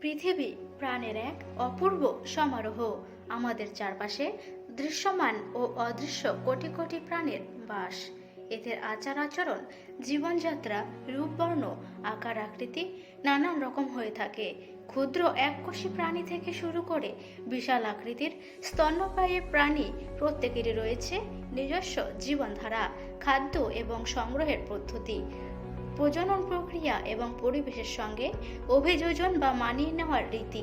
পৃথিবী প্রাণের এক অপূর্ব সমারোহ। আমাদের চারপাশে দৃশ্যমান ও অদৃশ্য কোটি কোটি প্রাণের বাস। এদের আচার আচরণ, জীবনযাত্রা, রূপবর্ণ, আকার আকৃতি নানান রকম হয়ে থাকে। ক্ষুদ্র এককোষী প্রাণী থেকে শুরু করে বিশাল আকৃতির স্তন্যপায়ী প্রাণী প্রত্যেকেরই রয়েছে নিজস্ব জীবনধারা, খাদ্য এবং সংগ্রহের পদ্ধতি। প্রজনন প্রক্রিয়া এবং পরিবেশের সঙ্গে অভিযোজন বা মানিয়ে নেওয়ার রীতি।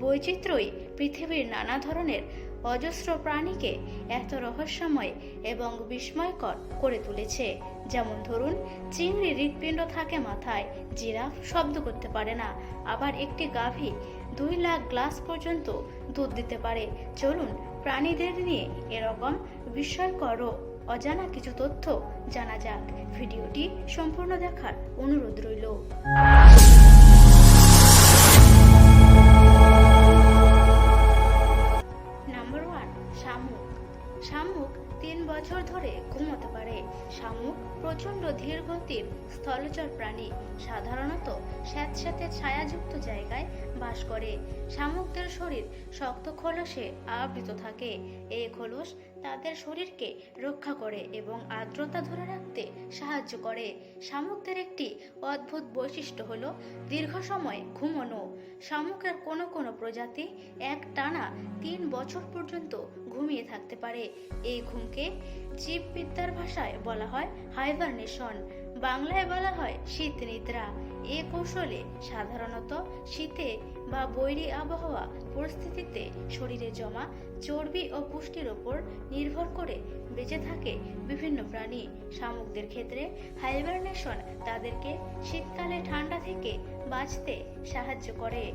বৈচিত্র্যই পৃথিবীর নানা ধরনের অজস্র প্রাণীকে এত রহস্যময় এবং বিস্ময়কর করে তুলেছে। যেমন ধরুন, চিংড়ি হৃৎপিণ্ড থাকে মাথায়, জিরাফ শব্দ করতে পারে না। আবার একটি গাভী দুই লাখ গ্লাস পর্যন্ত দুধ দিতে পারে। চলুন, প্রাণীদের নিয়ে এরকম বিস্ময়কর অজানা কিছু তথ্য জানা যাক। ভিডিওটি সম্পূর্ণ দেখার অনুরোধ রইল। স্থলচর প্রাণী সাধারণত স্যাঁতস্যাঁতে ছায়াযুক্ত জায়গায় বাস করে। শামুকদের শরীর শক্ত খোলসে আবৃত থাকে। এই খোলস তাদের শরীরকে রক্ষা করে এবং আর্দ্রতা ধরে রাখতে সাহায্য করে। শামুকদের একটি অদ্ভুত বৈশিষ্ট্য হলো দীর্ঘ সময় ঘুমোনো। শামুকের কোনো কোনো প্রজাতি এক টানা তিন বছর পর্যন্ত ঘুমিয়ে থাকতে পারে। এই ঘুমকে জীববিদ্যার ভাষায় বলা হয় হাইবারনেশন বাংলায় বলা হয় শীত নিদ্রা। এ কৌশলে সাধারণত শীতে বা বৈরী আবহাওয়া পরিস্থিতিতে শরীরে জমা চর্বি ও পুষ্টির ওপর নির্ভর করে বেঁচে থাকে বিভিন্ন প্রাণী। শামুকদের ক্ষেত্রে হাইবারনেশন তাদেরকে শীতকালে ঠান্ডা থেকে বাঁচতে সাহায্য করে।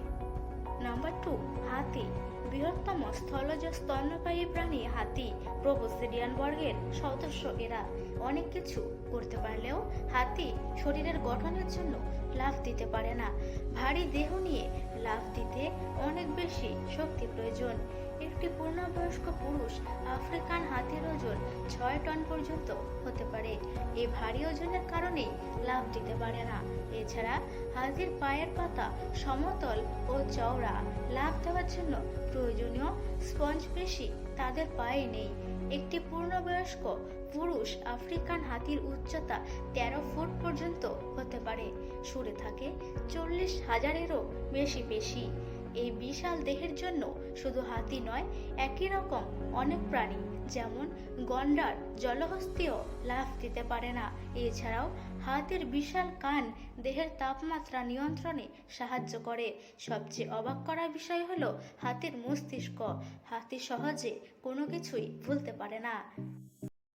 নাম্বার টু, হাতি। বৃহত্তম স্থলজ স্তন্যপায়ী প্রাণী হাতি প্রবোসিডিয়ান বর্গের সদস্য এরা। অনেক কিছু করতে পারলেও হাতি শরীরের গঠনের জন্য লাভ দিতে পারে না। ভারী দেহ নিয়ে লাভ দিতে অনেক বেশি শক্তি প্রয়োজন। একটি পূর্ণবয়স্ক পুরুষ আফ্রিকান হাতির ওজন ছয় টন পর্যন্ত হতে পারে। এই ভারী ওজনের কারণে লাভ দিতে পারে না। এছাড়া হাতির পায়ের পাতা সমতল ও চওড়া। লাফ দেওয়ার জন্য প্রয়োজনীয় স্পঞ্জ পেশি তাদের পায়ে নেই। একটি পূর্ণবয়স্ক পুরুষ আফ্রিকান হাতির উচ্চতা তেরো ফুট পর্যন্ত হতে পারে। সুরে থাকে চল্লিশ হাজারেরও বেশি পেশি এই বিশাল দেহের জন্য শুধু হাতি নয়, একই রকম অনেক প্রাণী, যেমন গন্ডার, জলহস্তিও লাফ দিতে পারে না। এছাড়াও হাতির বিশাল কান দেহের তাপমাত্রা নিয়ন্ত্রণে সাহায্য করে। সবচেয়ে অবাক করা বিষয় হল হাতির মস্তিষ্ক। হাতি সহজে কোনো কিছুই ভুলতে পারে না।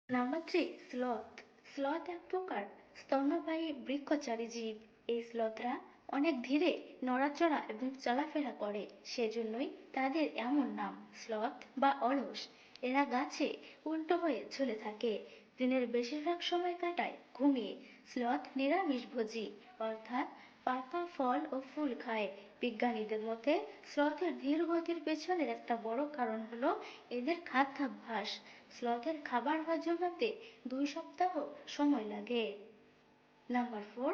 Number sloth. স্লথ এক প্রকার স্তন্যপায়ী বৃক্ষচারী জীব। এই স্লথরা অনেক ধীরে নড়াচড়া এবং চলাফেরা করে। সেজন্যই তাদের এমন নাম স্লথ বা অলস। এরা গাছে উল্টো হয়ে ঝুলে থাকে। দিনের বেশিরভাগ সময় কাটায় ঘুমিয়ে। স্লথ নিরামিষভোজী অর্থাৎ পাতা ফল ও ফুল খায়। বিজ্ঞানীদের মতে, স্লথের ধীর গতির পেছনের একটা বড় কারণ হলো এদের খাদ্যাভ্যাস। স্লথের খাবার হজম হতে দুই সপ্তাহ সময় লাগে। নাম্বার ফোর,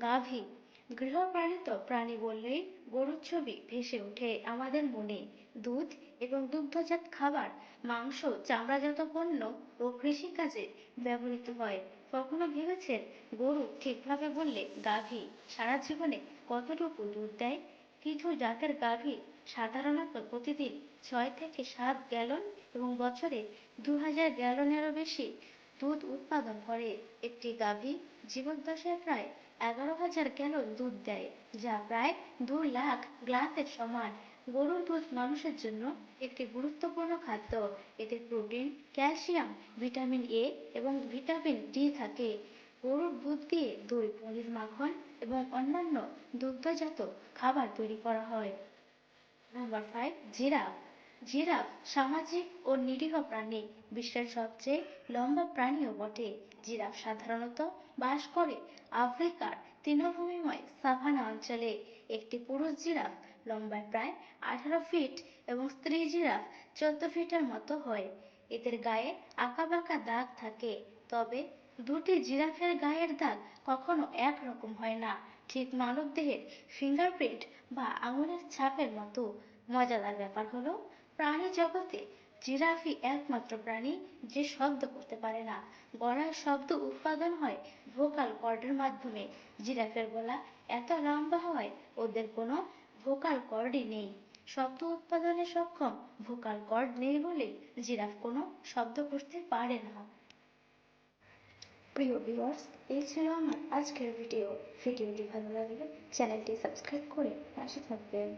গাভী। গৃহপালিত প্রাণী বললেই গরুর ছবি ভেসে ওঠে আমাদের মনে। দুধ এবং দুগ্ধজাত খাবার, মাংস, চামড়াজাত পণ্য ও কৃষিকাজে ব্যবহৃত হয়। কখনো ভেবেছেন গরু ঠিকভাবে বললে গাভী সারা জীবনে কতটুকু দুধ দেয়? কিছু জাতের গাভী সাধারণত প্রতিদিন ছয় থেকে সাত গ্যালন এবং বছরে দু হাজার গ্যালনেরও বেশি দুধ উৎপাদন করে। একটি গাভী জীবদ্দশায় প্রায় এগারো হাজার গ্যালন দুধ দেয়, যা প্রায় দু লাখ গ্লাসের সমান। গরুর দুধ মানুষের জন্য একটি গুরুত্বপূর্ণ খাদ্য। এতে প্রোটিন, ক্যালসিয়াম, ভিটামিন এ এবং ভিটামিন ডি থাকে। গরুর দুধ দিয়ে দই, পনির, মাখন এবং অন্যান্য দুগ্ধজাত খাবার তৈরি করা হয়। Number five, giraffe. জিরাফ সামাজিক ও নিরীহ প্রাণী, বিশ্বের সবচেয়ে লম্বা প্রাণীও বটে। জিরাফ সাধারণত বাস করে আফ্রিকার তৃণভূমিময় সাভানা অঞ্চলে। একটি পুরুষ জিরাফ লম্বায় প্রায় আঠারো ফিট এবং স্ত্রী জিরাফ চোদ্দ ফিটের মতো হয়। এদের গায়ে আঁকাবাঁকা দাগ থাকে, তবে দুটি জিরাফের গায়ের দাগ কখনো একরকম হয় না। ঠিক মানব দেহের ফিঙ্গারপ্রিন্ট বা আঙুলের ছাপের মতো। মজাদার ব্যাপার হলো, প্রাণী জগতে জিরাফই একমাত্র প্রাণী যে শব্দ করতে পারে না। গলার শব্দ উৎপাদন হয় ভোকাল কর্ডের মাধ্যমে। জিরাফের গলা এত লম্বা হয়, ওদের কোনো ভোকাল কর্ডই নেই। শব্দ উৎপাদনে সক্ষম ভোকাল কর্ড নেই বলে জিরাফ কোনো শব্দ করতে পারে না। প্রিয় ভিউয়ার্স, এই ছিল আমার আজকের ভিডিও। ভিডিওটি ভালো লাগলে চ্যানেলটি সাবস্ক্রাইব করে পাশে থাকবেন।